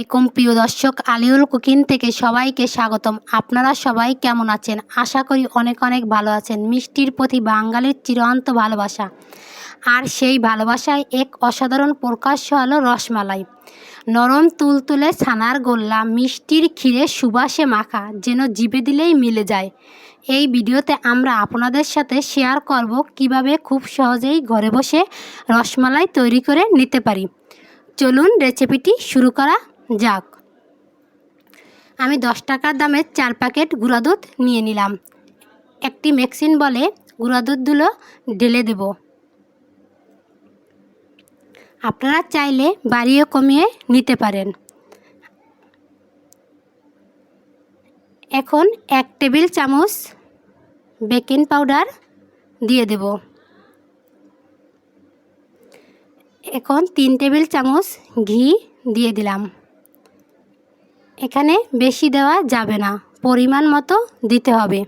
আলাইকুম। প্রিয় দর্শক, আলিউল কুকিং থেকে সবাইকে স্বাগতম। আপনারা সবাই কেমন আছেন? আশা করি অনেক অনেক ভালো আছেন। মিষ্টির প্রতি বাঙালির চিরন্ত ভালোবাসা। আর সেই ভালোবাসায় এক অসাধারণ প্রকাশ্য হলো রসমালাই। নরম তুলতুলে ছানার গোল্লা, মিষ্টির ক্ষীরে সুবাসে মাখা, যেন জিভে দিলেই মিলে যায়। এই ভিডিওতে আমরা আপনাদের সাথে শেয়ার করব কীভাবে খুব সহজেই ঘরে বসে রসমালাই তৈরি করে নিতে পারি। চলুন রেসিপিটি শুরু করা যাক। আমি দশ টাকার দামের চার প্যাকেট গুঁড়া দুধ নিয়ে নিলাম। একটি মেক্সিন বলে গুঁড়া দুধগুলো ঢেলে দেব। আপনারা চাইলে বাড়িয়ে কমিয়ে নিতে পারেন। এখন এক টেবিল চামচ বেকিং পাউডার দিয়ে দেব। এখন তিন টেবিল চামচ ঘি দিয়ে দিলাম। এখানে বেশি দেওয়া যাবে না, পরিমাণ মতো দিতে হবে।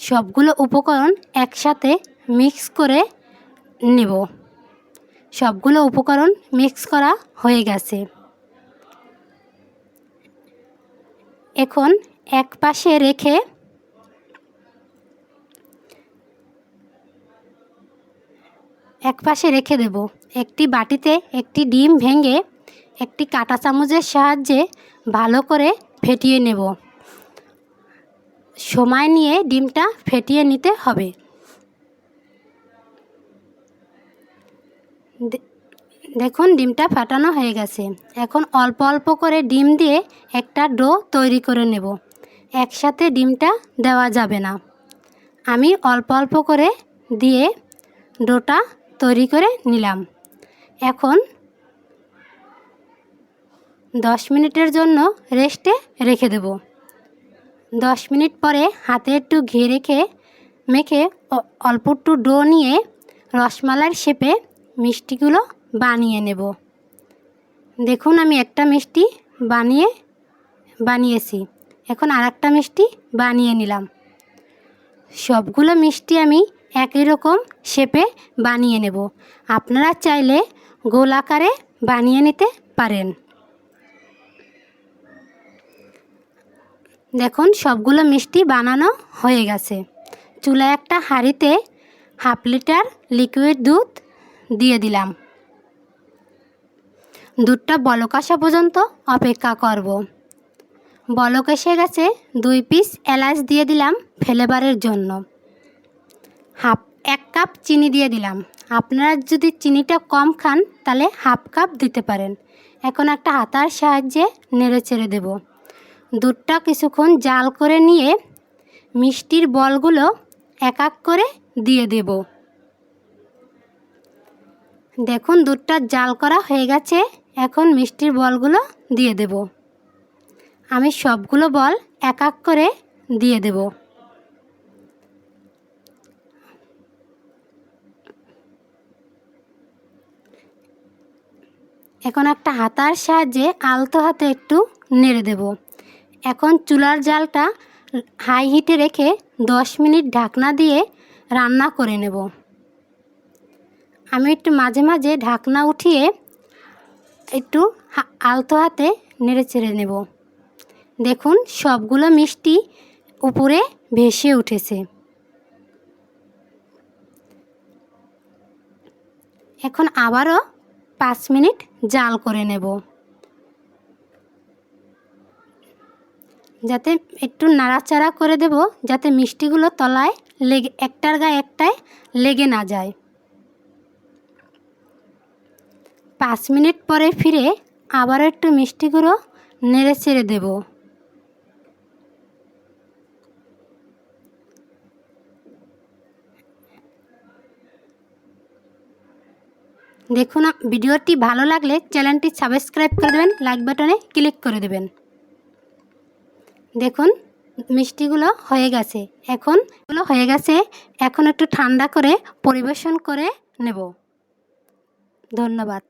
সবগুলো উপকরণ একসাথে মিক্স করে নেব। সবগুলো উপকরণ মিক্স করা হয়ে গেছে। এখন এক পাশে রেখে এক পাশে রেখে দেব। একটি বাটিতে একটি ডিম ভেঙে একটি কাঁটা চামচের সাহায্যে ভালো করে ফেটিয়ে নেব। সময় নিয়ে ডিমটা ফেটিয়ে নিতে হবে। দেখুন ডিমটা ফাটানো হয়ে গেছে। এখন অল্প অল্প করে ডিম দিয়ে একটা ডো তৈরি করে নেব। একসাথে ডিমটা দেওয়া যাবে না। আমি অল্প অল্প করে দিয়ে ডোটা তৈরি করে নিলাম। এখন দশ মিনিটের জন্য রেস্টে রেখে দেব। দশ মিনিট পরে হাতে একটু ঘি রেখে মেখে অল্প একটু ডো নিয়ে রসমালাইয়ের শেপে মিষ্টিগুলো বানিয়ে নেব। দেখুন আমি একটা মিষ্টি বানিয়ে, বানিয়েছি। এখন আর একটা মিষ্টি বানিয়ে নিলাম। সবগুলো মিষ্টি আমি একই রকম শেপে বানিয়ে নেব। আপনারা চাইলে গোল আকারে বানিয়ে নিতে পারেন। দেখুন, সবগুলো মিষ্টি বানানো হয়ে গেছে। চুলায় একটা হাঁড়িতে হাফ লিটার লিকুইড দুধ দিয়ে দিলাম। দুধটা বলক আসা পর্যন্ত অপেক্ষা করব। বলক এসে গেছে, দুই পিস এলাচ দিয়ে দিলাম ফ্লেভারের জন্য। হাফ, এক কাপ চিনি দিয়ে দিলাম। আপনারা যদি চিনিটা কম খান, তাহলে হাফ কাপ দিতে পারেন। এখন একটা হাতার সাহায্যে নেড়ে চেড়ে দেব। দুধটা কিছুক্ষণ জাল করে নিয়ে মিষ্টির বলগুলো এক এক করে দিয়ে দেব। দেখুন দুধটা জাল করা হয়ে গেছে, এখন মিষ্টির বলগুলো দিয়ে দেব। আমি সবগুলো বল এক এক করে দিয়ে দেব। এখন একটা হাতার সাহায্যে আলতো হাতে একটু নেড়ে দেব। এখন চুলার জালটা হাই হিটে রেখে দশ মিনিট ঢাকনা দিয়ে রান্না করে নেব। আমি একটু মাঝে মাঝে ঢাকনা উঠিয়ে একটু আলতো হাতে নেড়ে চেড়ে নেব। দেখুন সবগুলো মিষ্টি উপরে ভেসে উঠেছে। এখন আবারও পাঁচ মিনিট জাল করে নেব। যাতে একটু নাড়াচাড়া করে দেব, যাতে মিষ্টিগুলো তলায় লেগে, একটার গায়ে একটায় লেগে না যায়। পাঁচ মিনিট পরে ফিরে আবার একটু মিষ্টিগুলো নেড়ে চেড়ে দেব। দেখুন, ভিডিওটি ভালো লাগলে চ্যানেলটি সাবস্ক্রাইব করে দেবেন, লাইক বাটনে ক্লিক করে দেবেন। দেখুন, মিষ্টিগুলো হয়ে গেছে। এখন এগুলো হয়ে গেছে, এখন একটু ঠান্ডা করে পরিবেশন করে নেব। ধন্যবাদ।